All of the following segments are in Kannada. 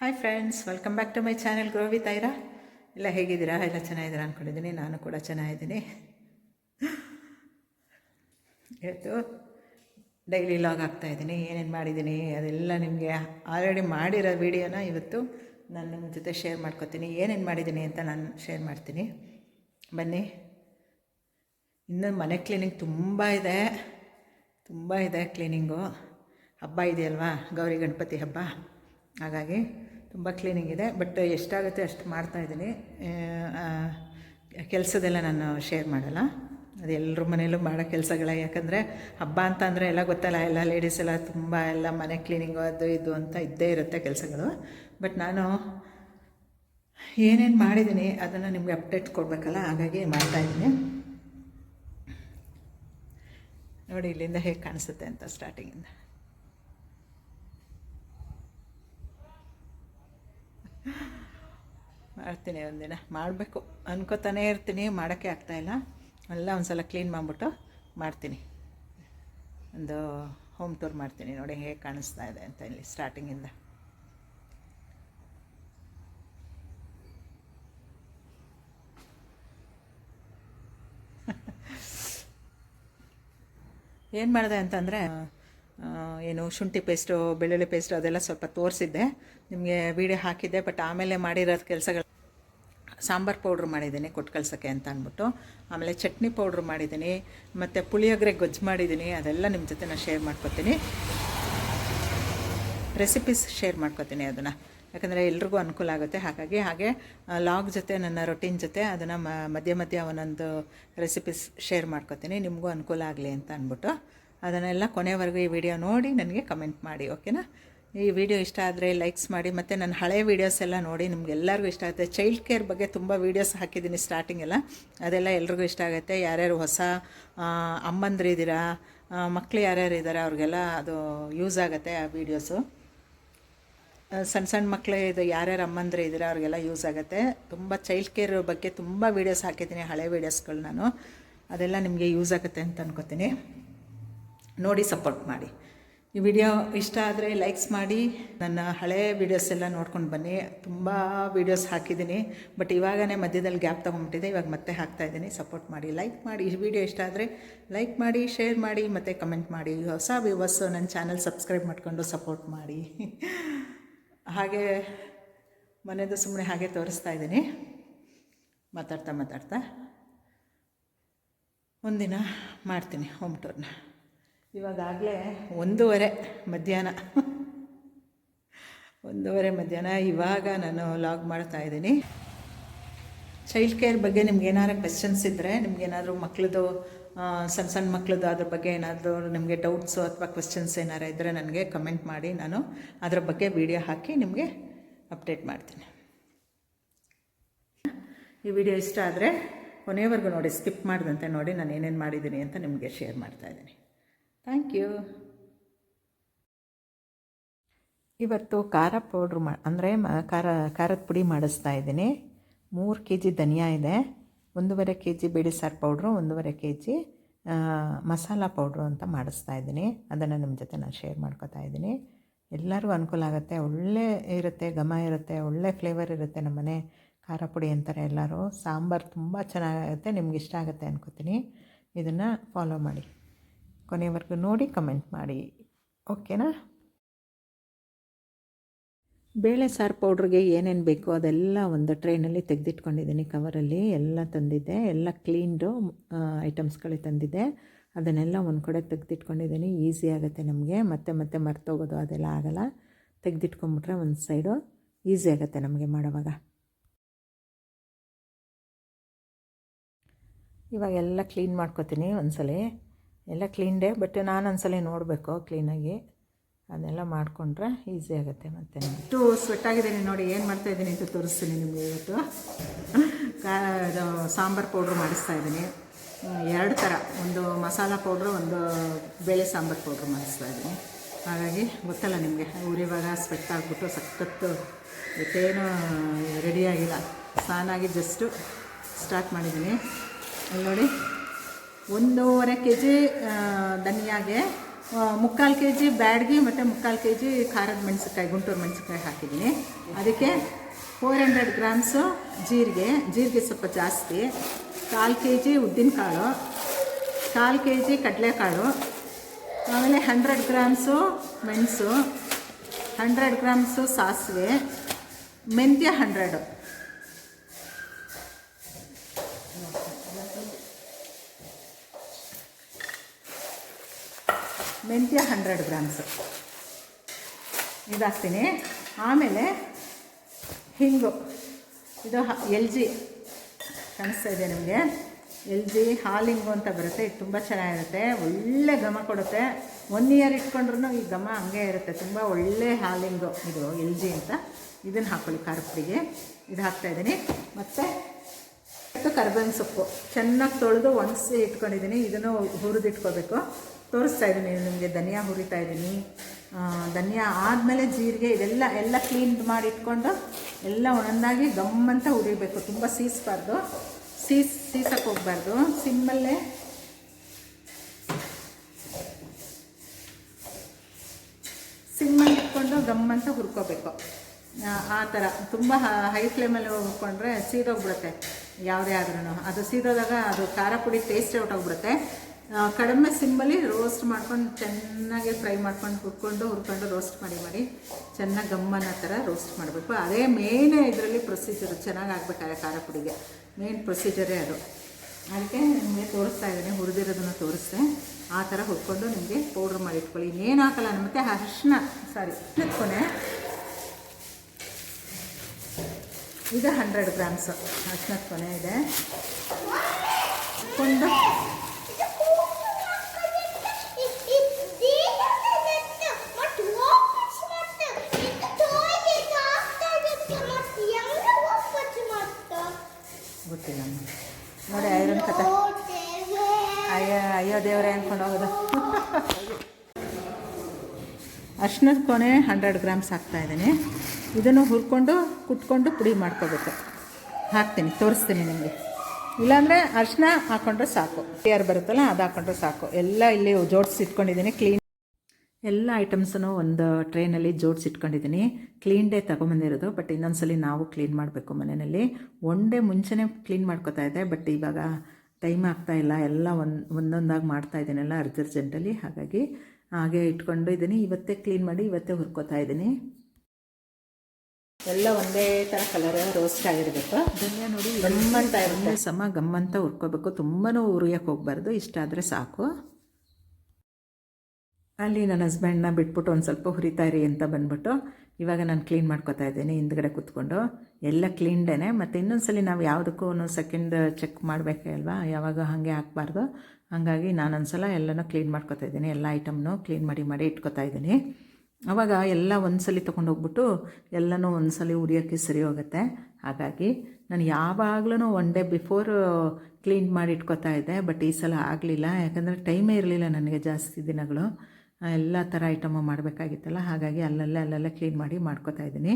Hi friends welcome back to my channel grow with Aira ಎಲ್ಲ ಹೇಗಿದ್ದೀರಾ? ಎಲ್ಲ ಚೆನ್ನಾಗಿದ್ದೀರಾ ಅಂದ್ಕೊಂಡಿದ್ದೀನಿ ನಾನು ಕೂಡ ಚೆನ್ನಾಗಿದ್ದೀನಿ. ಇವತ್ತು ಡೈಲಿ ಲಾಗ್ ಆಗ್ತಾಯಿದ್ದೀನಿ ಏನೇನು ಮಾಡಿದ್ದೀನಿ ಅದೆಲ್ಲ ನಿಮಗೆ ಆಲ್ರೆಡಿ ಮಾಡಿರೋ ವೀಡಿಯೋನ ಇವತ್ತು ನಾನು ನಿಮ್ಮ ಜೊತೆ ಶೇರ್ ಮಾಡ್ಕೊತೀನಿ. ಏನೇನು ಮಾಡಿದ್ದೀನಿ ಅಂತ ನಾನು ಶೇರ್ ಮಾಡ್ತೀನಿ. ಬನ್ನಿ. ಇನ್ನೂ ಮನೆ ಕ್ಲೀನಿಂಗ್ ತುಂಬ ಇದೆ. ತುಂಬ ಇದೆ ಕ್ಲೀನಿಂಗು ಹಬ್ಬ ಇದೆಯಲ್ವಾ? ಗೌರಿ ಗಣಪತಿ ಹಬ್ಬ. ಹಾಗಾಗಿ ತುಂಬ ಕ್ಲೀನಿಂಗ್ ಇದೆ ಬಟ್ ಎಷ್ಟಾಗುತ್ತೆ ಅಷ್ಟು ಮಾಡ್ತಾಯಿದ್ದೀನಿ ಕೆಲಸದೆಲ್ಲ ನಾನು ಶೇರ್ ಮಾಡಲ್ಲ. ಅದು ಎಲ್ಲರ ಮನೇಲೂ ಮಾಡೋ ಕೆಲಸಗಳ, ಯಾಕಂದರೆ ಹಬ್ಬ ಅಂತ ಅಂದರೆ ಎಲ್ಲ ಗೊತ್ತಲ್ಲ, ಎಲ್ಲ ಲೇಡೀಸ್ ಎಲ್ಲ ತುಂಬ ಎಲ್ಲ ಮನೆ ಕ್ಲೀನಿಂಗು ಅದು ಇದು ಅಂತ ಇದ್ದೇ ಇರುತ್ತೆ ಕೆಲಸಗಳು. ಬಟ್ ನಾನು ಏನೇನು ಮಾಡಿದ್ದೀನಿ ಅದನ್ನು ನಿಮಗೆ ಅಪ್ಡೇಟ್ ಕೊಡಬೇಕಲ್ಲ, ಹಾಗಾಗಿ ಮಾಡ್ತಾಯಿದ್ದೀನಿ ನೋಡಿ ಇಲ್ಲಿಂದ ಹೇಗೆ ಕಾಣಿಸುತ್ತೆ ಅಂತ ಸ್ಟಾರ್ಟಿಂಗಿಂದ ಮಾಡ್ತೀನಿ ಒಂದಿನ. ಮಾಡಬೇಕು ಅನ್ಕೋತಾನೇ ಇರ್ತೀನಿ, ಮಾಡೋಕ್ಕೆ ಆಗ್ತಾಯಿಲ್ಲ ಎಲ್ಲ ಒಂದು ಸಲ ಕ್ಲೀನ್ ಮಾಡಿಬಿಟ್ಟು ಮಾಡ್ತೀನಿ. ಒಂದು ಹೋಮ್ ಟೂರ್ ಮಾಡ್ತೀನಿ ನೋಡಿ ಹೇಗೆ ಕಾಣಿಸ್ತಾ ಇದೆ ಅಂತ ಇಲ್ಲಿ ಸ್ಟಾರ್ಟಿಂಗಿಂದ ಏನು ಮಾಡಿದೆ ಅಂತಂದರೆ ಏನು ಶುಂಠಿ ಪೇಸ್ಟು, ಬೆಳ್ಳುಳ್ಳಿ ಪೇಸ್ಟು ಅದೆಲ್ಲ ಸ್ವಲ್ಪ ತೋರಿಸಿದ್ದೆ. ನಿಮಗೆ ವೀಡಿಯೋ ಹಾಕಿದ್ದೆ ಬಟ್ ಆಮೇಲೆ ಮಾಡಿರೋದು ಕೆಲಸಗಳು ಸಾಂಬಾರು ಪೌಡ್ರ್ ಮಾಡಿದ್ದೀನಿ ಕೊಟ್ಟು ಕಳ್ಸೋಕ್ಕೆ ಅಂತ ಅಂದ್ಬಿಟ್ಟು. ಆಮೇಲೆ ಚಟ್ನಿ ಪೌಡ್ರ್ ಮಾಡಿದ್ದೀನಿ, ಮತ್ತು ಪುಳಿಯೋಗರೆ ಗೊಜ್ಜು ಮಾಡಿದ್ದೀನಿ, ಅದೆಲ್ಲ ನಿಮ್ಮ ಜೊತೆ ನಾನು ಶೇರ್ ಮಾಡ್ಕೊತೀನಿ. ರೆಸಿಪೀಸ್ ಶೇರ್ ಮಾಡ್ಕೊತೀನಿ ಅದನ್ನು. ಯಾಕಂದರೆ ಎಲ್ರಿಗೂ ಅನುಕೂಲ ಆಗುತ್ತೆ. ಹಾಗಾಗಿ ಹಾಗೆ ಲಾಗ್ ಜೊತೆ, ನನ್ನ ರೊಟೀನ್ ಜೊತೆ ಅದನ್ನು ಮಧ್ಯ ಮಧ್ಯ ಒಂದೊಂದು ರೆಸಿಪೀಸ್ ಶೇರ್ ಮಾಡ್ಕೊತೀನಿ. ನಿಮಗೂ ಅನುಕೂಲ ಆಗಲಿ ಅಂತ ಅಂದ್ಬಿಟ್ಟು. ಅದನ್ನೆಲ್ಲ ಕೊನೆವರೆಗೂ ಈ ವಿಡಿಯೋ ನೋಡಿ ನನಗೆ ಕಮೆಂಟ್ ಮಾಡಿ, ಓಕೆನಾ? ಈ ವಿಡಿಯೋ ಇಷ್ಟ ಆದರೆ ಲೈಕ್ಸ್ ಮಾಡಿ, ಮತ್ತು ನನ್ನ ಹಳೆ ವೀಡಿಯೋಸ್ ಎಲ್ಲ ನೋಡಿ ನಿಮ್ಗೆಲ್ಲರಿಗೂ ಇಷ್ಟ ಆಗುತ್ತೆ. ಚೈಲ್ಡ್ ಕೇರ್ ಬಗ್ಗೆ ತುಂಬ ವೀಡಿಯೋಸ್ ಹಾಕಿದ್ದೀನಿ ಸ್ಟಾರ್ಟಿಂಗ್ ಎಲ್ಲ. ಅದೆಲ್ಲ ಎಲ್ರಿಗೂ ಇಷ್ಟ ಆಗುತ್ತೆ. ಯಾರ್ಯಾರು ಹೊಸ ಅಮ್ಮಂದ್ರಿದ್ದೀರಾ ಮಕ್ಕಳು ಯಾರ್ಯಾರು ಇದ್ದಾರೆ, ಅವ್ರಿಗೆಲ್ಲ ಅದು ಯೂಸ್ ಆಗುತ್ತೆ ಆ ವೀಡಿಯೋಸು ಸಣ್ಣ ಸಣ್ಣ ಮಕ್ಕಳು ಇದು ಯಾರ್ಯಾರು ಅಮ್ಮಂದ್ರೆ ಇದ್ದೀರಾ, ಅವ್ರಿಗೆಲ್ಲ ಯೂಸ್ ಆಗುತ್ತೆ. ತುಂಬ ಚೈಲ್ಡ್ ಕೇರ್ ಬಗ್ಗೆ ತುಂಬ ವೀಡಿಯೋಸ್ ಹಾಕಿದ್ದೀನಿ, ಹಳೆ ವೀಡಿಯೋಸ್ಗಳು ನಾನು. ಅದೆಲ್ಲ ನಿಮಗೆ ಯೂಸ್ ಆಗುತ್ತೆ ಅಂತ ಅನ್ಕೋತೀನಿ. ನೋಡಿ ಸಪೋರ್ಟ್ ಮಾಡಿ. ಈ ವಿಡಿಯೋ ಇಷ್ಟ ಆದರೆ ಲೈಕ್ಸ್ ಮಾಡಿ. ನನ್ನ ಹಳೆ ವೀಡಿಯೋಸ್ ಎಲ್ಲ ನೋಡ್ಕೊಂಡು ಬನ್ನಿ. ತುಂಬ ವೀಡಿಯೋಸ್ ಹಾಕಿದ್ದೀನಿ. ಬಟ್ ಇವಾಗನೇ ಮಧ್ಯದಲ್ಲಿ ಗ್ಯಾಪ್ ತೊಗೊಂಬಿಟ್ಟಿದೆ. ಇವಾಗ ಮತ್ತೆ ಹಾಕ್ತಾಯಿದ್ದೀನಿ ಸಪೋರ್ಟ್ ಮಾಡಿ ಲೈಕ್ ಮಾಡಿ. ಈ ವಿಡಿಯೋ ಇಷ್ಟ ಆದರೆ ಲೈಕ್ ಮಾಡಿ ಶೇರ್ ಮಾಡಿ, ಮತ್ತು ಕಮೆಂಟ್ ಮಾಡಿ. ಹೊಸ ವ್ಯೂವರ್ಸು ನನ್ನ ಚಾನಲ್ ಸಬ್ಸ್ಕ್ರೈಬ್ ಮಾಡಿಕೊಂಡು ಸಪೋರ್ಟ್ ಮಾಡಿ. ಹಾಗೆ ಮನೆಯದು ಸುಮ್ಮನೆ ಹಾಗೆ ತೋರಿಸ್ತಾ ಇದ್ದೀನಿ. ಮಾತಾಡ್ತಾ ಮಾತಾಡ್ತಾ. ಒಂದಿನ ಮಾಡ್ತೀನಿ ಹೋಮ್ ಟೂರ್ನ ಇವಾಗಲೇ ಒಂದೂವರೆ ಮಧ್ಯಾಹ್ನ. ಒಂದೂವರೆ ಮಧ್ಯಾಹ್ನ. ಇವಾಗ ನಾನು ಲಾಗ್ ಮಾಡ್ತಾ ಇದ್ದೀನಿ. ಚೈಲ್ಡ್ ಕೇರ್ ಬಗ್ಗೆ ನಿಮ್ಗೆ ಏನಾರು ಕ್ವೆಶನ್ಸ್ ಇದ್ದರೆ ನಿಮ್ಗೇನಾದರೂ ಮಕ್ಕಳದು ಸಣ್ಣ ಸಣ್ಣ ಮಕ್ಕಳದ್ದು ಅದ್ರ ಬಗ್ಗೆ ಏನಾದರೂ ನಿಮಗೆ ಡೌಟ್ಸು ಅಥವಾ ಕ್ವೆಶನ್ಸ್ ಏನಾರು ಇದ್ದರೆ ನನಗೆ ಕಮೆಂಟ್ ಮಾಡಿ. ನಾನು ಅದರ ಬಗ್ಗೆ ವಿಡಿಯೋ ಹಾಕಿ ನಿಮಗೆ ಅಪ್ಡೇಟ್ ಮಾಡ್ತೀನಿ. ಈ ವಿಡಿಯೋ ಇಷ್ಟ ಆದರೆ ಕೊನೆಯವರೆಗೂ ನೋಡಿ ಸ್ಕಿಪ್ ಮಾಡಿದಂತೆ ನೋಡಿ, ನಾನು ಏನೇನು ಮಾಡಿದ್ದೀನಿ ಅಂತ ನಿಮಗೆ ಶೇರ್ ಮಾಡ್ತಾಯಿದ್ದೀನಿ ಥ್ಯಾಂಕ್ ಯು ಇವತ್ತು ಖಾರ ಪೌಡ್ರ್ ಮಾ ಅಂದರೆ ಖಾರ, ಖಾರದ ಪುಡಿ ಮಾಡಿಸ್ತಾ ಇದ್ದೀನಿ. ಮೂರು ಕೆ ಜಿ ಧನಿಯಾ ಇದೆ. ಒಂದೂವರೆ ಕೆ ಜಿ ಬಿಳಿ ಸಾರು ಪೌಡ್ರು ಒಂದೂವರೆ ಕೆ ಜಿ ಮಸಾಲ ಪೌಡ್ರು ಅಂತ ಮಾಡಿಸ್ತಾ ಇದ್ದೀನಿ. ಅದನ್ನು ನಿಮ್ಮ ಜೊತೆ ನಾನು ಶೇರ್ ಮಾಡ್ಕೋತಾ ಇದ್ದೀನಿ. ಎಲ್ಲರಿಗೂ ಅನುಕೂಲ ಆಗುತ್ತೆ. ಒಳ್ಳೆ ಇರುತ್ತೆ, ಘಮ ಇರುತ್ತೆ, ಒಳ್ಳೆ ಫ್ಲೇವರ್ ಇರುತ್ತೆ ನಮ್ಮನೆ ಖಾರ ಪುಡಿ ಅಂತಾರೆ ಎಲ್ಲರೂ. ಸಾಂಬಾರು ತುಂಬ ಚೆನ್ನಾಗಿರುತ್ತೆ ನಿಮ್ಗೆ ಇಷ್ಟ ಆಗುತ್ತೆ ಅನ್ಕೋತೀನಿ. ಇದನ್ನು ಫಾಲೋ ಮಾಡಿ. ಕೊನೆವರೆಗೂ ನೋಡಿ ಕಮೆಂಟ್ ಮಾಡಿ. ಓಕೆನಾ? ಬೇಳೆ ಸಾರು ಪೌಡ್ರಿಗೆ ಏನೇನು ಬೇಕೋ ಅದೆಲ್ಲ ಒಂದು ಟ್ರೈನಲ್ಲಿ ತೆಗೆದಿಟ್ಕೊಂಡಿದ್ದೀನಿ ಕವರಲ್ಲಿ. ಎಲ್ಲ ತಂದಿದ್ದೆ. ಎಲ್ಲ ಕ್ಲೀನ್ಡು ಐಟಮ್ಸ್ಗಳೇ ತಂದಿದ್ದೆ. ಅದನ್ನೆಲ್ಲ ಒಂದು ಕಡೆ ತೆಗೆದಿಟ್ಕೊಂಡಿದ್ದೀನಿ. ಈಸಿ ಆಗುತ್ತೆ ನಮಗೆ. ಮತ್ತೆ ಮತ್ತೆ ಮರ್ತೋಗೋದು ಅದೆಲ್ಲ ಆಗಲ್ಲ. ತೆಗೆದಿಟ್ಕೊಂಬಿಟ್ರೆ ಒಂದು ಸೈಡು ಈಸಿ ಆಗುತ್ತೆ ನಮಗೆ ಮಾಡೋವಾಗ. ಇವಾಗೆಲ್ಲ ಕ್ಲೀನ್ ಮಾಡ್ಕೊತೀನಿ ಒಂದ್ಸಲ. ಎಲ್ಲ ಕ್ಲೀನ್ಡೇ ಬಟ್ ನಾನು ಒಂದ್ಸಲ ನೋಡಬೇಕು ಕ್ಲೀನಾಗಿ ಅದನ್ನೆಲ್ಲ ಮಾಡಿಕೊಂಡ್ರೆ ಈಸಿ ಆಗುತ್ತೆ ಮತ್ತೆ. ಇಷ್ಟು ಸ್ವೆಟ್ ಆಗಿದ್ದೀನಿ ನೋಡಿ, ಏನು ಮಾಡ್ತಾ ಇದ್ದೀನಿ ಅಂತ ತೋರಿಸ್ತೀನಿ ನಿಮಗೆ ಇವತ್ತು. ಇದು ಸಾಂಬಾರು ಪೌಡ್ರ್ ಮಾಡಿಸ್ತಾ ಇದ್ದೀನಿ. ಎರಡು ಥರ ಒಂದು ಮಸಾಲ ಪೌಡ್ರು ಒಂದು ಬೇಳೆ ಸಾಂಬಾರು ಪೌಡ್ರ್ ಮಾಡಿಸ್ತಾ ಇದ್ದೀನಿ. ಹಾಗಾಗಿ ಗೊತ್ತಲ್ಲ ನಿಮಗೆ, ಊರಿವಾಗ ಸ್ವೆಟ್ ಆಗಿಬಿಟ್ಟು ಸಖತ್ತು ಇವತ್ತೇನು ರೆಡಿಯಾಗಿಲ್ಲ ಸ್ನಾನಾಗಿ ಜಸ್ಟು ಸ್ಟಾರ್ಟ್ ಮಾಡಿದ್ದೀನಿ. ಅಲ್ಲಿ ನೋಡಿ ಒಂದೂವರೆ ಕೆ ಜಿ ಧನಿಯಾಗೆ ಮುಕ್ಕಾಲು ಕೆ ಜಿ ಬ್ಯಾಡ್ಗೆ ಮತ್ತು ಮುಕ್ಕಾಲು ಕೆ ಜಿ ಖಾರದ ಮೆಣಸಿನ್ಕಾಯಿ, ಗುಂಟೂರು ಮೆಣಸಿನ್ಕಾಯಿ ಹಾಕಿದ್ದೀನಿ. ಅದಕ್ಕೆ ಫೋರ್ ಹಂಡ್ರೆಡ್ ಗ್ರಾಮ್ಸು ಜೀರಿಗೆ ಜೀರಿಗೆ ಸ್ವಲ್ಪ ಜಾಸ್ತಿ, ಕಾಲು ಕೆ ಜಿ ಉದ್ದಿನಕಾಳು, ಕಾಲು ಕೆ ಜಿ ಕಡಲೆಕಾಳು, ಆಮೇಲೆ ಹಂಡ್ರೆಡ್ ಗ್ರಾಮ್ಸು ಮೆಣಸು ಹಂಡ್ರೆಡ್ ಗ್ರಾಮ್ಸು ಸಾಸಿವೆ, ಮೆಂತ್ಯ ಹಂಡ್ರೆಡು ಮೆಂತ್ಯ ಹಂಡ್ರೆಡ್ ಗ್ರಾಮ್ಸ್. ಇದಾಕ್ತೀನಿ ಆಮೇಲೆ ಹಿಂಗು. ಇದು ಎಲ್ ಜಿ. ಕಾಣಿಸ್ತಾ ಇದೆ ನಿಮಗೆ? ಎಲ್ ಜಿ ಹಾಲಿಂಗು ಅಂತ ಬರುತ್ತೆ. ಇದು ತುಂಬ ಚೆನ್ನಾಗಿರುತ್ತೆ. ಒಳ್ಳೆ ಘಮ ಕೊಡುತ್ತೆ. ಒನ್ ಇಯರ್ ಇಟ್ಕೊಂಡ್ರೂ ಈ ಘಮ ಹಂಗೆ ಇರುತ್ತೆ. ತುಂಬ ಒಳ್ಳೆ ಹಾಲಿಂಗು ಇದು, ಎಲ್ ಜಿ ಅಂತ. ಇದನ್ನು ಹಾಕೊಳ್ಳಿ ಖಾರ ಪುಡಿಗೆ ಇದು ಹಾಕ್ತಾಯಿದ್ದೀನಿ ಮತ್ತು ಕರ್ಬೇವಿನ ಸೊಪ್ಪು. ಚೆನ್ನಾಗಿ ತೊಳೆದು ಒಣಸಿ ಇಟ್ಕೊಂಡಿದ್ದೀನಿ. ಇದನ್ನು ಹುರಿದಿಟ್ಕೋಬೇಕು. ತೋರಿಸ್ತಾ ಇದ್ದೀನಿ ನಿಮಗೆ ಧನಿಯಾ ಹುರಿತಾ ಇದ್ದೀನಿ. ಧನಿಯಾ ಆದಮೇಲೆ ಜೀರಿಗೆ ಇದೆಲ್ಲ ಎಲ್ಲ ಕ್ಲೀನ್ ಮಾಡಿ ಇಟ್ಕೊಂಡು ಎಲ್ಲ ಒಂದೊಂದಾಗಿ ಗಮ್ಮಂತ ಹುರಿಬೇಕು. ತುಂಬ ಸೀಸಬಾರ್ದು. ಸೀಸ್ ಸೀಸಕ್ಕೆ ಹೋಗ್ಬಾರ್ದು. ಸಿಮ್ಮಲ್ಲೇ ಸಿಮ್ಮಲ್ಲಿ ಇಟ್ಕೊಂಡು ಗಮ್ಮಂತ ಹುರ್ಕೋಬೇಕು. ಆ- ಥರ ತುಂಬ ಹೈ ಫ್ಲೇಮಲ್ಲಿ ಹುರ್ಕೊಂಡ್ರೆ ಸೀದೋಗ್ಬಿಡುತ್ತೆ. ಯಾವುದೇ ಆದ್ರೂ ಅದು ಸೀದೋದಾಗ ಅದು ಖಾರ ಪುಡಿ ಟೇಸ್ಟೇ ಹೊಟ್ಟೋಗ್ಬಿಡುತ್ತೆ ಆ, ಕಡಿಮೆ ಸಿಮ್ಮಲ್ಲಿ ರೋಸ್ಟ್ ಮಾಡ್ಕೊಂಡು ಚೆನ್ನಾಗಿ ಫ್ರೈ ಮಾಡ್ಕೊಂಡು ಹುರ್ಕೊಂಡು ಹುರ್ಕೊಂಡು ರೋಸ್ಟ್ ಮಾಡಿ ಮಾಡಿ. ಚೆನ್ನಾಗಿ ಗಮ್ಮನ ಥರ ರೋಸ್ಟ್ ಮಾಡಬೇಕು. ಅದೇ ಮೇಯ್ನೇ ಇದರಲ್ಲಿ ಪ್ರೊಸೀಜರು ಚೆನ್ನಾಗಿ ಆಗಬೇಕಾದ್ರೆ ಖಾರ ಪುಡಿಗೆ. ಮೇನ್ ಪ್ರೊಸೀಜರೇ ಅದು. ಅದಕ್ಕೆ ನಿಮಗೆ ತೋರಿಸ್ತಾ ಇದ್ದೀನಿ, ಹುರಿದಿರೋದನ್ನು ತೋರಿಸ್ದೆ ಆ ಥರ ಹುರ್ಕೊಂಡು ನಿಮಗೆ ಪೌಡ್ರ್ ಮಾಡಿ ಇಟ್ಕೊಳ್ಳಿ. ಇನ್ನೇನು ಹಾಕಲ್ಲ ಮತ್ತು ಅರಿಶಿನ ಸಾರಿ ಕೊನೆ ಇದು ಹಂಡ್ರೆಡ್ ಗ್ರಾಮ್ಸು ಅರಿಶಿನದ ಕೊನೆ ಇದೆ. ಕೊಂಡು ಅಮ್ಮ. ನೋಡಿ, ಐರನ್ ಕತೆ ಅಯ್ಯ, ಅಯ್ಯೋ ದೇವರೇ ಅಂದ್ಕೊಂಡು ಹೋಗೋದು. ಅರ್ಶಿನದ ಕೊನೆ ಹಂಡ್ರೆಡ್ ಗ್ರಾಮ್ಸ್ ಹಾಕ್ತಾ ಇದ್ದೀನಿ. ಇದನ್ನು ಹುರ್ಕೊಂಡು, ಕುಟ್ಕೊಂಡು ಪುಡಿ ಮಾಡ್ಕೋಬೇಕು. ಹಾಕ್ತೀನಿ, ತೋರಿಸ್ತೀನಿ ನಿಮಗೆ. ಇಲ್ಲಾಂದರೆ ಅರ್ಶಿನ ಹಾಕ್ಕೊಂಡ್ರೆ ಸಾಕು. ಯಾರು ಬರುತ್ತಲ್ಲ, ಅದು ಹಾಕ್ಕೊಂಡ್ರೆ ಸಾಕು. ಎಲ್ಲ ಇಲ್ಲಿ ಜೋಡಿಸಿ ಇಟ್ಕೊಂಡಿದ್ದೀನಿ ಕ್ಲೀನ್ ಎಲ್ಲ ಐಟಮ್ಸನ್ನು ಒಂದು ಟ್ರೇನಲ್ಲಿ ಜೋಡಿಸಿಟ್ಕೊಂಡಿದ್ದೀನಿ. ಕ್ಲೀನ್ ಡೇ ತೊಗೊಂಬಂದಿರೋದು ಬಟ್ ಇನ್ನೊಂದ್ಸಲಿ ನಾವು ಕ್ಲೀನ್ ಮಾಡಬೇಕು ಮನೆಯಲ್ಲಿ. ಒನ್ ಡೇ ಮುಂಚೆನೇ ಕ್ಲೀನ್ ಮಾಡ್ಕೋತಾ ಇದ್ದೆ ಬಟ್ ಇವಾಗ ಟೈಮ್ ಆಗ್ತಾ ಇಲ್ಲ. ಎಲ್ಲ ಒಂದು ಒಂದೊಂದಾಗಿ ಮಾಡ್ತಾ ಇದ್ದೀನಲ್ಲ ಅರ್ಜೆಂಟಲ್ಲಿ ಹಾಗಾಗಿ ಹಾಗೆ ಇಟ್ಕೊಂಡು ಇದ್ದೀನಿ ಇವತ್ತೇ ಕ್ಲೀನ್ ಮಾಡಿ ಇವತ್ತೇ ಹುರ್ಕೋತಾ ಇದ್ದೀನಿ. ಎಲ್ಲ ಒಂದೇ ಥರ ಕಲರ್ ರೋಸ್ಟ್ ಆಗಿರಬೇಕು. ಧನಿಯಾ ನೋಡಿ ಗಮ್ಮಂತ ಇರುತ್ತೆ. ಸಮ ಗಮ್ಮಂತ ಹುರ್ಕೋಬೇಕು. ತುಂಬಾ ಉರಿಯೋಕ್ಕೆ ಹೋಗಬಾರ್ದು. ಇಷ್ಟ ಆದರೆ ಸಾಕು. ಅಲ್ಲಿ ನನ್ನ ಹಸ್ಬೆಂಡ್ನ ಬಿಟ್ಬಿಟ್ಟು ಒಂದು ಸ್ವಲ್ಪ ಹುರಿತಾ ಇರಿ ಅಂತ ಬಂದ್ಬಿಟ್ಟು ಇವಾಗ ನಾನು ಕ್ಲೀನ್ ಮಾಡ್ಕೊತಾ ಇದ್ದೀನಿ, ಹಿಂದ್ಗಡೆ ಕೂತ್ಕೊಂಡು. ಎಲ್ಲ ಕ್ಲೀನ್ಡೇನೆ ಮತ್ತು ಇನ್ನೊಂದ್ಸಲಿ ನಾವು ಯಾವುದಕ್ಕೂ ಸೆಕೆಂಡ್ ಚೆಕ್ ಮಾಡಬೇಕೇ ಅಲ್ವಾ? ಯಾವಾಗ ಹಾಗೆ ಹಾಕ್ಬಾರ್ದು ಹಾಗಾಗಿ ನಾನೊಂದ್ಸಲ ಎಲ್ಲನೂ ಕ್ಲೀನ್ ಮಾಡ್ಕೊತಾ ಇದ್ದೀನಿ, ಎಲ್ಲ ಐಟಮ್ನು ಕ್ಲೀನ್ ಮಾಡಿ ಮಾಡಿ ಇಟ್ಕೊತಾ ಇದ್ದೀನಿ. ಆವಾಗ ಎಲ್ಲ ಒಂದ್ಸಲಿ ತೊಗೊಂಡು ಹೋಗ್ಬಿಟ್ಟು ಎಲ್ಲನೂ ಒಂದ್ಸಲಿ ಉರಿಯೋಕ್ಕೆ ಸರಿ ಹೋಗುತ್ತೆ. ಹಾಗಾಗಿ ನಾನು ಯಾವಾಗಲೂ ಒನ್ ಡೇ ಬಿಫೋರ್ ಕ್ಲೀನ್ ಮಾಡಿ ಇಟ್ಕೊತಾ ಇದ್ದೆ ಬಟ್ ಈ ಸಲ ಆಗಲಿಲ್ಲ. ಯಾಕಂದರೆ ಟೈಮೇ ಇರಲಿಲ್ಲ ನನಗೆ ಜಾಸ್ತಿ ದಿನಗಳು. ಎಲ್ಲ ಥರ ಐಟಮು ಮಾಡಬೇಕಾಗಿತ್ತಲ್ಲ, ಹಾಗಾಗಿ ಅಲ್ಲಲ್ಲೇ ಅಲ್ಲಲ್ಲೇ ಕ್ಲೀನ್ ಮಾಡಿ ಮಾಡ್ಕೊತಾ ಇದ್ದೀನಿ.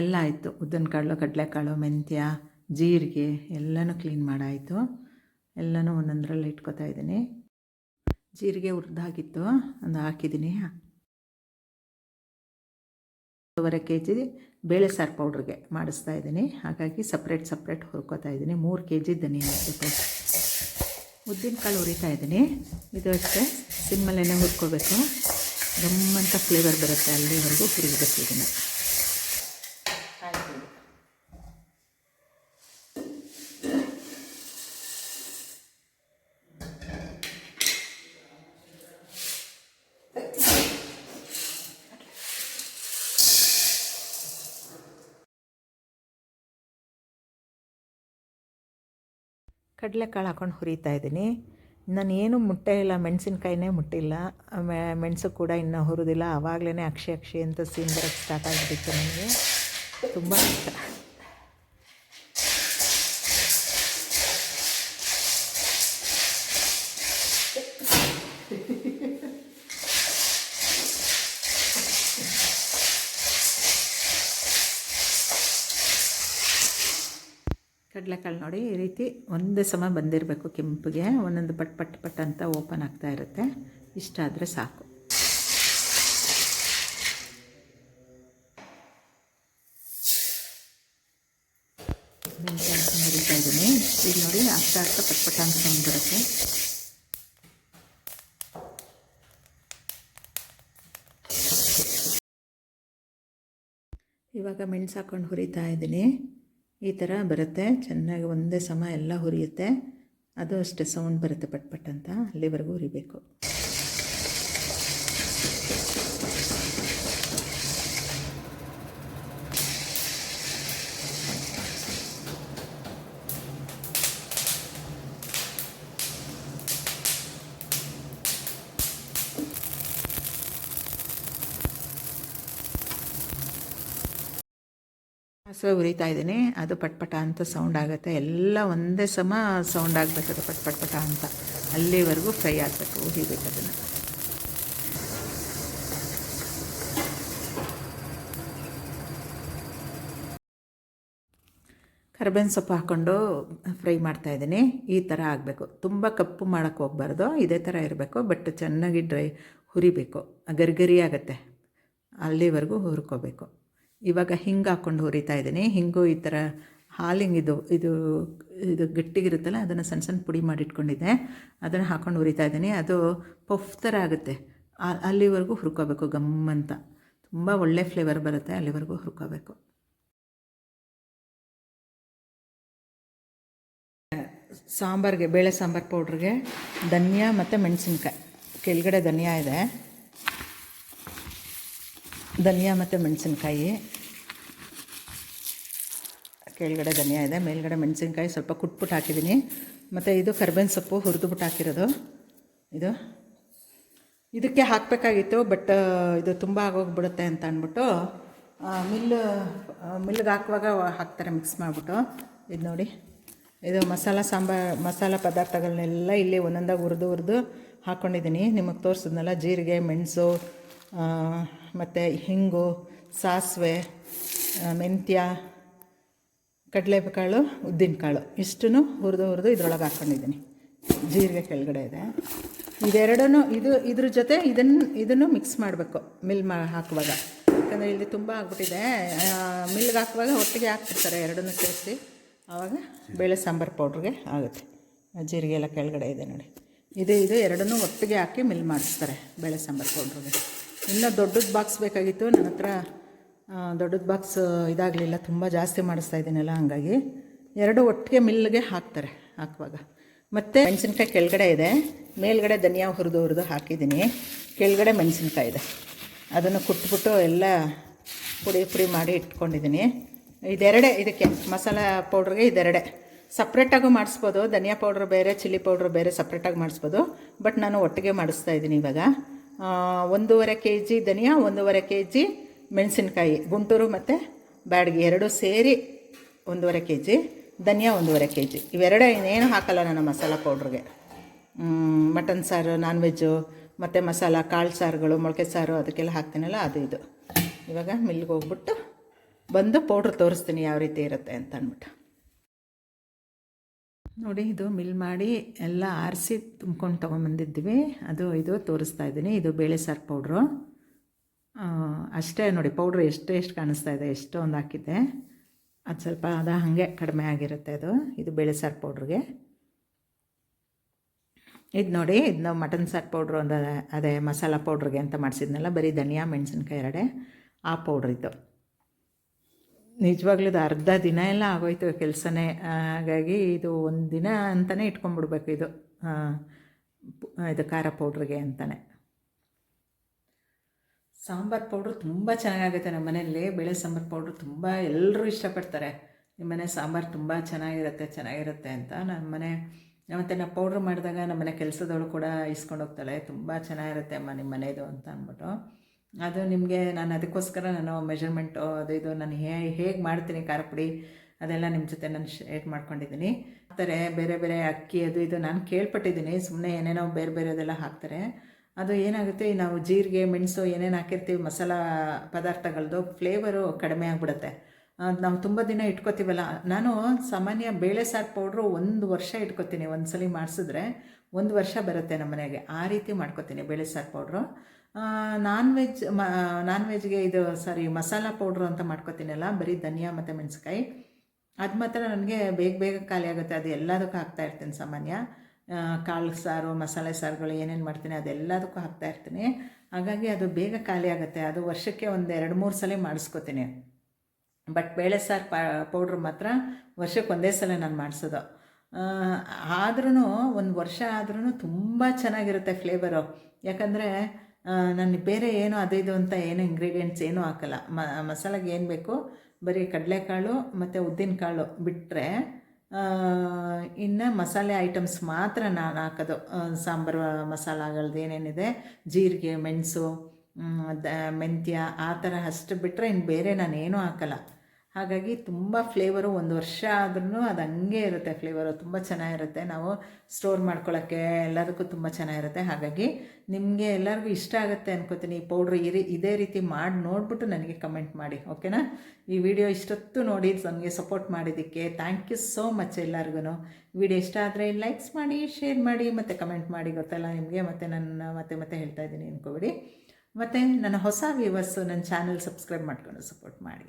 ಎಲ್ಲ ಆಯಿತು. ಉದ್ದಿನಕಾಳು, ಕಡಲೆಕಾಳು, ಮೆಂತ್ಯ, ಜೀರಿಗೆ ಎಲ್ಲನೂ ಕ್ಲೀನ್ ಮಾಡಾಯಿತು. ಎಲ್ಲನೂ ಒಂದೊಂದರಲ್ಲಿ ಇಟ್ಕೋತಾ ಇದ್ದೀನಿ. ಜೀರಿಗೆ ಹುರಿದಾಗಿತ್ತು ಒಂದು ಹಾಕಿದ್ದೀನಿ. ಒಂದೂವರೆ ಕೆ ಜಿ ಬೇಳೆ ಸಾರು ಪೌಡ್ರಿಗೆ ಮಾಡಿಸ್ತಾ ಇದ್ದೀನಿ. ಹಾಗಾಗಿ ಸಪ್ರೇಟ್ ಸಪ್ರೇಟ್ ಹುರ್ಕೋತಾ ಇದ್ದೀನಿ. ಮೂರು ಕೆ ಜಿ ಧನಿಯಾ ಹಾಕ್ಬಿಟ್ಟು. ಉದ್ದಿನಕಾಳು ಹುರಿತಾ ಇದ್ದೀನಿ. ಇದು ಅಷ್ಟೇ. ಸಿಮ್ಮಲ್ಲೇನೆ ಹುರ್ಕೋಬೇಕು. ಗಮ್ಮಂತ ಫ್ಲೇವರ್ ಬರುತ್ತೆ ಅಲ್ಲಿವರೆಗೂ ಹುರಿಬೇಕು ಇದನ್ನು. ಕಡಲೆಕಾಳು ಹಾಕೊಂಡು ಹುರಿತಾ ಇದ್ದೀನಿ. ನಾನು ಏನು ಮುಟ್ಟೆ ಇಲ್ಲ, ಮೆಣಸಿನ್ಕಾಯಿನೇ ಮುಟ್ಟಿಲ್ಲ. ಮೆಣಸು ಕೂಡ ಇನ್ನೂ ಹುರಿದಿಲ್ಲ. ಆವಾಗಲೇ ಅಕ್ಷಿ ಅಕ್ಷಿ ಅಂತ ಸೀನ್ ಬರೋಕ್ಕೆ ಸ್ಟಾರ್ಟ್ ಆಗಿಬಿಟ್ಟಿತ್ತು ನನಗೆ. ತುಂಬ ಇಷ್ಟ. ಕಡಲೆಕಾಳು ನೋಡಿ ಈ ರೀತಿ ಒಂದೇ ಸಮ ಬಂದಿರಬೇಕು ಕೆಂಪಿಗೆ, ಒಂದೊಂದು ಪಟ್ ಪಟ್ ಪಟ್ ಅಂತ ಓಪನ್ ಆಗ್ತಾ ಇರುತ್ತೆ. ಇಷ್ಟ ಆದರೆ ಸಾಕು. ಇದ್ದೀನಿ ಈಗ ನೋಡಿ ಆಗ್ತಾ ಆಗ್ತಾ ಪಟ್ ಪಟ್ ಅಂತ ಬಂದಿರುತ್ತೆ ಇವಾಗ ಮೆಣಸು ಹಾಕೊಂಡು ಹುರಿತಾ ಇದ್ದೀನಿ. ಈ ಥರ ಬರುತ್ತೆ. ಚೆನ್ನಾಗಿ ಒಂದೇ ಸಮ ಎಲ್ಲ ಹುರಿಯುತ್ತೆ. ಅದು ಅಷ್ಟೇ ಸೌಂಡ್ ಬರುತ್ತೆ ಪಟ್ ಪಟ್ ಅಂತ ಅಲ್ಲಿವರೆಗೂ ಹುರಿಬೇಕು. ಸಾಸಿವೆ ಉರಿತಾ ಇದ್ದೀನಿ. ಅದು ಪಟ್ಪಟ ಅಂತ ಸೌಂಡ್ ಆಗುತ್ತೆ. ಎಲ್ಲ ಒಂದೇ ಸಮ ಸೌಂಡ್ ಆಗಬೇಕು ಅದು, ಪಟ್ ಪಟ್ಪಟ ಅಂತ. ಅಲ್ಲಿವರೆಗೂ ಫ್ರೈ ಆಗಬೇಕು ಹುರಿಬೇಕು ಅದನ್ನು. ಕರ್ಬೇವಿನ ಸೊಪ್ಪು ಹಾಕ್ಕೊಂಡು ಫ್ರೈ ಮಾಡ್ತಾಯಿದ್ದೀನಿ ಈ ಥರ ಆಗಬೇಕು. ತುಂಬ ಕಪ್ಪು ಮಾಡೋಕ್ಕೆ ಹೋಗ್ಬಾರ್ದು. ಇದೇ ಥರ ಇರಬೇಕು ಬಟ್ ಚೆನ್ನಾಗಿ ಡ್ರೈ ಹುರಿಬೇಕು ಗರಿಗರಿ ಆಗುತ್ತೆ. ಅಲ್ಲಿವರೆಗೂ ಹುರ್ಕೋಬೇಕು. ಇವಾಗ ಹಿಂಗೆ ಹಾಕ್ಕೊಂಡು ಹುರಿತಾ ಇದ್ದೀನಿ. ಹಿಂಗು ಈ ಥರ ಹಾಲಿಂಗ್ ಇದು ಇದು ಇದು ಗಟ್ಟಿಗಿರುತ್ತಲ್ಲ, ಅದನ್ನು ಸಣ್ಣ ಸಣ್ಣ ಪುಡಿ ಮಾಡಿಟ್ಕೊಂಡಿದ್ದೆ. ಅದನ್ನು ಹಾಕ್ಕೊಂಡು ಹುರಿತಾ ಇದ್ದೀನಿ. ಅದು ಪಫ್ ಥರ ಆಗುತ್ತೆ. ಅಲ್ಲಿವರೆಗೂ ಹುರ್ಕೋಬೇಕು, ಗಮ್ ಅಂತ. ತುಂಬ ಒಳ್ಳೆ ಫ್ಲೇವರ್ ಬರುತ್ತೆ, ಅಲ್ಲಿವರೆಗೂ ಹುರ್ಕೋಬೇಕು. ಸಾಂಬಾರಿಗೆ, ಬೇಳೆ ಸಾಂಬಾರು ಪೌಡ್ರಿಗೆ ಧನಿಯಾ ಮತ್ತು ಮೆಣಸಿನ್ಕಾಯಿ. ಕೆಳಗಡೆ ಧನಿಯಾ ಇದೆ. ಧನಿಯಾ ಮತ್ತು ಮೆಣಸಿನ್ಕಾಯಿ. ಕೆಳಗಡೆ ಧನಿಯಾ ಇದೆ, ಮೇಲ್ಗಡೆ ಮೆಣಸಿನ್ಕಾಯಿ ಸ್ವಲ್ಪ ಕುಟ್ಬಿಟ್ಟು ಹಾಕಿದ್ದೀನಿ. ಮತ್ತು ಇದು ಕರ್ಬೇವಿನ ಸೊಪ್ಪು ಹುರಿದುಬಿಟ್ಟು ಹಾಕಿರೋದು. ಇದು. ಇದಕ್ಕೆ ಹಾಕಬೇಕಾಗಿತ್ತು, ಬಟ್ ಇದು ತುಂಬ ಆಗೋಗ್ಬಿಡುತ್ತೆ ಅಂತ ಅಂದ್ಬಿಟ್ಟು ಮಿಲ್ ಮಿಲ್ಗೆ ಹಾಕುವಾಗ ಹಾಕ್ತಾರೆ, ಮಿಕ್ಸ್ ಮಾಡಿಬಿಟ್ಟು. ಇದು ನೋಡಿ. ಇದು ಮಸಾಲ ಸಾಂಬಾರು, ಮಸಾಲ ಪದಾರ್ಥಗಳನ್ನೆಲ್ಲ ಇಲ್ಲಿ ಒಂದೊಂದಾಗಿ ಹುರಿದು ಹುರಿದು ಹಾಕ್ಕೊಂಡಿದ್ದೀನಿ ನಿಮಗೆ ತೋರಿಸಿದ್ನಲ್ಲ, ಜೀರಿಗೆ, ಮೆಣಸು ಮತ್ತು ಹಿಂಗು, ಸಾಸಿವೆ ಮೆಂತ್ಯ, ಕಡಲೆಕಾಳು, ಉದ್ದಿನಕಾಳು. ಇಷ್ಟನ್ನು ಹುರಿದು ಹುರಿದು ಇದ್ರೊಳಗೆ ಹಾಕ್ಕೊಂಡಿದ್ದೀನಿ. ಜೀರಿಗೆ ಕೆಳಗಡೆ ಇದೆ. ಇದೆರಡೂ ಇದು, ಇದ್ರ ಜೊತೆ ಇದನ್ನು ಇದನ್ನು ಮಿಕ್ಸ್ ಮಾಡಬೇಕು ಮಿಲ್ ಮಾ, ಹಾಕುವಾಗ. ಯಾಕಂದರೆ ಇಲ್ಲಿ ತುಂಬ ಆಗ್ಬಿಟ್ಟಿದೆ. ಮಿಲ್ಗೆ ಹಾಕುವಾಗ ಒಟ್ಟಿಗೆ ಹಾಕ್ಬಿಡ್ತಾರೆ, ಎರಡನ್ನೂ ಸೇರಿಸಿ. ಆವಾಗ ಬೇಳೆ ಸಾಂಬಾರು ಪೌಡ್ರಿಗೆ ಆಗುತ್ತೆ. ಜೀರಿಗೆ ಎಲ್ಲ ಕೆಳಗಡೆ ಇದೆ ನೋಡಿ. ಇದು ಇದು ಎರಡನ್ನೂ ಒಟ್ಟಿಗೆ ಹಾಕಿ ಮಿಲ್ ಮಾಡಿಸ್ತಾರೆ, ಬೇಳೆ ಸಾಂಬಾರು ಪೌಡ್ರಿಗೆ. ಇನ್ನೂ ದೊಡ್ಡದು ಬಾಕ್ಸ್ ಬೇಕಾಗಿತ್ತು. ನನ್ನ ಹತ್ರ ದೊಡ್ಡದು ಬಾಕ್ಸ್ ಇದಾಗಲಿಲ್ಲ. ತುಂಬ ಜಾಸ್ತಿ ಮಾಡಿಸ್ತಾ ಇದ್ದೀನಲ್ಲ, ಹಂಗಾಗಿ. ಎರಡು ಒಟ್ಟಿಗೆ ಮಿಲ್ಗೆ ಹಾಕ್ತಾರೆ, ಹಾಕುವಾಗ. ಮತ್ತು ಮೆಣಸಿನ್ಕಾಯಿ ಕೆಳಗಡೆ ಇದೆ. ಮೇಲ್ಗಡೆ ಧನಿಯಾ ಹುರಿದು ಹುರಿದು ಹಾಕಿದ್ದೀನಿ. ಕೆಳಗಡೆ ಮೆಣಸಿನ್ಕಾಯಿ ಇದೆ. ಅದನ್ನು ಕುಟ್ಬಿಟ್ಟು ಎಲ್ಲ ಪುಡಿ ಪುಡಿ ಮಾಡಿ ಇಟ್ಕೊಂಡಿದ್ದೀನಿ. ಇದೆರಡೇ, ಇದಕ್ಕೆ ಮಸಾಲ ಪೌಡ್ರಿಗೆ ಇದೆರಡೇ. ಸಪ್ರೇಟಾಗೂ ಮಾಡಿಸ್ಬೋದು. ಧನಿಯಾ ಪೌಡ್ರ್ ಬೇರೆ, ಚಿಲ್ಲಿ ಪೌಡ್ರ್ ಬೇರೆ ಸಪ್ರೇಟಾಗಿ ಮಾಡಿಸ್ಬೋದು. ಬಟ್ ನಾನು ಒಟ್ಟಿಗೆ ಮಾಡಿಸ್ತಾ ಇದ್ದೀನಿ ಇವಾಗ. ಒಂದೂವರೆ ಕೆ ಜಿ ಧನಿಯಾ, ಒಂದೂವರೆ ಕೆ ಜಿ ಮೆಣಸಿನ್ಕಾಯಿ, ಗುಂಟೂರು ಮತ್ತು ಬ್ಯಾಡಗಿ ಎರಡೂ ಸೇರಿ ಒಂದೂವರೆ ಕೆ ಜಿ ಧನಿಯಾ, ಒಂದೂವರೆ ಕೆ ಜಿ ಇವೆರಡೇ ಇನ್ನೇನು ಹಾಕಲ್ಲ ನಾನು ಮಸಾಲ ಪೌಡ್ರಿಗೆ. ಮಟನ್ ಸಾರು ನಾನ್ ವೆಜ್ಜು ಮತ್ತು ಮಸಾಲ, ಕಾಳು ಸಾರುಗಳು, ಮೊಳಕೆ ಸಾರು ಅದಕ್ಕೆಲ್ಲ ಹಾಕ್ತೀನಲ್ಲ, ಅದು ಇದು. ಇವಾಗ ಮಿಲ್ಗೆ ಹೋಗ್ಬಿಟ್ಟು ಬಂದು ಪೌಡ್ರ್ ತೋರಿಸ್ತೀನಿ ಯಾವ ರೀತಿ ಇರುತ್ತೆ ಅಂತ ಅಂದ್ಬಿಟ್ಟು. ನೋಡಿ, ಇದು ಮಿಲ್ ಮಾಡಿ ಎಲ್ಲ ಆರಿಸಿ ತುಂಬ್ಕೊಂಡು ತೊಗೊಂಬಂದಿದ್ವಿ. ಅದು ಇದು ತೋರಿಸ್ತಾ ಇದ್ದೀನಿ. ಇದು ಬೇಳೆ ಸಾರು ಪೌಡ್ರು. ಅಷ್ಟೇ ನೋಡಿ, ಪೌಡ್ರು ಎಷ್ಟು ಎಷ್ಟು ಕಾಣಿಸ್ತಾ ಇದೆ ಎಷ್ಟು ಒಂದು ಹಾಕಿದ್ದೆ. ಅದು ಸ್ವಲ್ಪ ಅದು ಹಾಗೆ ಕಡಿಮೆ ಆಗಿರುತ್ತೆ ಅದು, ಇದು ಬೇಳೆ ಸಾರು ಪೌಡ್ರಿಗೆ. ಇದು ನೋಡಿ, ಇದು ನಾವು ಮಟನ್ ಸಾರು ಪೌಡ್ರು ಒಂದು ಅದೇ ಮಸಾಲ ಪೌಡ್ರಿಗೆ ಅಂತ ಮಾಡಿಸಿದ್ನಲ್ಲ, ಬರೀ ಧನಿಯಾ, ಮೆಣಸಿನ್ಕಾಯಿ ಎರಡೇ, ಆ ಪೌಡ್ರ್ ಇದು. ನಿಜವಾಗ್ಲೂ ಅರ್ಧ ದಿನ ಎಲ್ಲ ಆಗೋಯ್ತು ಕೆಲಸನೇ. ಹಾಗಾಗಿ ಇದು ಒಂದು ದಿನ ಅಂತಲೇ ಇಟ್ಕೊಂಡ್ಬಿಡ್ಬೇಕು ಇದು. ಇದು ಖಾರ ಪೌಡ್ರಿಗೆ ಅಂತಲೇ ಸಾಂಬಾರು ಪೌಡ್ರ್ ತುಂಬ ಚೆನ್ನಾಗಾಗುತ್ತೆ ನಮ್ಮ ಮನೆಯಲ್ಲಿ. ಬೇಳೆ ಸಾಂಬಾರು ಪೌಡ್ರ್ ತುಂಬ ಎಲ್ಲರೂ ಇಷ್ಟಪಡ್ತಾರೆ. ನಿಮ್ಮ ಮನೆ ಸಾಂಬಾರು ತುಂಬ ಚೆನ್ನಾಗಿರುತ್ತೆ ಚೆನ್ನಾಗಿರುತ್ತೆ ಅಂತ ನಮ್ಮ ಮನೆ. ಮತ್ತು ನಾವು ಪೌಡ್ರ್ ಮಾಡಿದಾಗ ನಮ್ಮ ಮನೆ ಕೆಲಸದವಳು ಕೂಡ ಇಸ್ಕೊಂಡು ಹೋಗ್ತಾಳೆ. ತುಂಬ ಚೆನ್ನಾಗಿರುತ್ತೆ ಅಮ್ಮ ನಿಮ್ಮ ಮನೆಯದು ಅಂತ ಅಂದ್ಬಿಟ್ಟು. ಅದು ನಿಮಗೆ ನಾನು ಅದಕ್ಕೋಸ್ಕರ ನಾನು ಮೆಷರ್ಮೆಂಟು ಅದು ಇದು ನಾನು ಹೇ, ಹೇಗೆ ಮಾಡ್ತೀನಿ ಖಾರ ಪುಡಿ, ಅದೆಲ್ಲ ನಿಮ್ಮ ಜೊತೆ ನಾನು ಶೇರ್ ಮಾಡ್ಕೊಂಡಿದ್ದೀನಿ ಹಾಕ್ತಾರೆ, ಬೇರೆ ಬೇರೆ ಅಕ್ಕಿ, ಅದು ಇದು ನಾನು ಕೇಳ್ಪಟ್ಟಿದ್ದೀನಿ ಸುಮ್ಮನೆ ಏನೇನೋ ಬೇರೆ ಬೇರೆ ಅದೆಲ್ಲ ಹಾಕ್ತಾರೆ. ಅದು ಏನಾಗುತ್ತೆ ನಾವು ಜೀರಿಗೆ, ಮೆಣಸು ಏನೇನು ಹಾಕಿರ್ತೀವಿ, ಮಸಾಲ ಪದಾರ್ಥಗಳದ್ದು ಫ್ಲೇವರು ಕಡಿಮೆ ಆಗಿಬಿಡುತ್ತೆ. ನಾವು ತುಂಬ ದಿನ ಇಟ್ಕೋತೀವಲ್ಲ, ನಾನು ಸಾಮಾನ್ಯ ಬೇಳೆ ಸಾರು ಪೌಡ್ರು ಒಂದು ವರ್ಷ ಇಟ್ಕೋತೀನಿ ಒಂದು ಸಲ ಮಾಡಿಸಿದ್ರೆ ಒಂದು ವರ್ಷ ಬರುತ್ತೆ ನಮ್ಮ ಮನೆಗೆ. ಆ ರೀತಿ ಮಾಡ್ಕೋತೀನಿ ಬೇಳೆ ಸಾರು ಪೌಡ್ರು ನಾನ್ ವೆಜ್ ಮ ನಾನ್ ವೆಜ್ಗೆ ಇದು ಸಾರಿ ಮಸಾಲ ಪೌಡ್ರ್ ಅಂತ ಮಾಡ್ಕೋತೀನಲ್ಲ, ಬರೀ ಧನಿಯಾ ಮತ್ತು ಮೆಣಸ್ಕಾಯಿ ಅದು ಮಾತ್ರ ನನಗೆ ಬೇಗ ಬೇಗ ಖಾಲಿ ಆಗುತ್ತೆ, ಅದು ಎಲ್ಲದಕ್ಕೂ ಹಾಕ್ತಾ ಇರ್ತೀನಿ ಸಾಮಾನ್ಯ. ಕಾಳು ಸಾರು, ಮಸಾಲೆ ಸಾರುಗಳು ಏನೇನು ಮಾಡ್ತೀನಿ ಅದೆಲ್ಲದಕ್ಕೂ ಹಾಕ್ತಾ ಇರ್ತೀನಿ. ಹಾಗಾಗಿ ಅದು ಬೇಗ ಖಾಲಿ ಆಗುತ್ತೆ, ಅದು ವರ್ಷಕ್ಕೆ ಒಂದು ಎರಡು ಮೂರು ಸಲ ಮಾಡಿಸ್ಕೋತೀನಿ. ಬಟ್ ಬೇಳೆ ಸಾರು ಪೌಡ್ರ್ ಮಾತ್ರ ವರ್ಷಕ್ಕೆ ಒಂದೇ ಸಲ ನಾನು ಮಾಡಿಸೋದು. ಆದ್ರೂ ಒಂದು ವರ್ಷ ಆದ್ರೂ ತುಂಬ ಚೆನ್ನಾಗಿರುತ್ತೆ ಫ್ಲೇವರು ಯಾಕಂದರೆ ನಾನು ಬೇರೆ ಏನು ಅದು ಇದು ಅಂತ ಏನು ಇಂಗ್ರೀಡಿಯೆಂಟ್ಸ್ ಏನೂ ಹಾಕಲ್ಲ. ಮಸಾಲೆಗೆ ಏನು ಬೇಕು? ಬರೀ ಕಡಲೆಕಾಳು ಮತ್ತು ಉದ್ದಿನಕಾಳು ಬಿಟ್ಟರೆ ಇನ್ನು ಮಸಾಲೆ ಐಟಮ್ಸ್ ಮಾತ್ರ ನಾನು ಹಾಕೋದು. ಸಾಂಬಾರು ಮಸಾಲಗಳದ್ದು ಏನೇನಿದೆ? ಜೀರಿಗೆ, ಮೆಣಸು ಮೆಂತ್ಯ ಆ ಥರ ಅಷ್ಟು ಬಿಟ್ಟರೆ ಇನ್ನು ಬೇರೆ ನಾನು ಏನೂ ಹಾಕಲ್ಲ. ಹಾಗಾಗಿ ತುಂಬ ಫ್ಲೇವರು ಒಂದು ವರ್ಷ ಆದ್ರೂ ಅದು ಹಂಗೆ ಇರುತ್ತೆ ಫ್ಲೇವರು ತುಂಬ ಚೆನ್ನಾಗಿರುತ್ತೆ. ನಾವು ಸ್ಟೋರ್ ಮಾಡ್ಕೊಳ್ಳೋಕ್ಕೆ ಎಲ್ಲದಕ್ಕೂ ತುಂಬ ಚೆನ್ನಾಗಿರುತ್ತೆ. ಹಾಗಾಗಿ ನಿಮಗೆ ಎಲ್ಲರಿಗೂ ಇಷ್ಟ ಆಗುತ್ತೆ ಅನ್ಕೋತೀನಿ. ಈ ಪೌಡ್ರ್ ಈ ರೀ, ಇದೇ ರೀತಿ ಮಾಡಿ ನೋಡಿಬಿಟ್ಟು ನನಗೆ ಕಮೆಂಟ್ ಮಾಡಿ ಓಕೆನಾ ಈ ವಿಡಿಯೋ ಇಷ್ಟೊತ್ತು ನೋಡಿ ನನಗೆ ಸಪೋರ್ಟ್ ಮಾಡಿದ್ದಕ್ಕೆ ಥ್ಯಾಂಕ್ ಯು ಸೋ ಮಚ್ ಎಲ್ಲರಿಗೂ ವಿಡಿಯೋ ಇಷ್ಟ ಆದರೆ ಲೈಕ್ಸ್ ಮಾಡಿ ಶೇರ್ ಮಾಡಿ, ಮತ್ತು ಕಮೆಂಟ್ ಮಾಡಿ, ಗೊತ್ತಲ್ಲ ನಿಮಗೆ, ಮತ್ತು ನನ್ನ, ಮತ್ತೆ ಮತ್ತೆ ಹೇಳ್ತಾ ಇದ್ದೀನಿ ಅನ್ಕೋಬೇಡಿ. ಮತ್ತು ನನ್ನ ಹೊಸ ವ್ಯೂವರ್ಸು ನನ್ನ ಚಾನಲ್ ಸಬ್ಸ್ಕ್ರೈಬ್ ಮಾಡ್ಕೊಂಡು ಸಪೋರ್ಟ್ ಮಾಡಿ.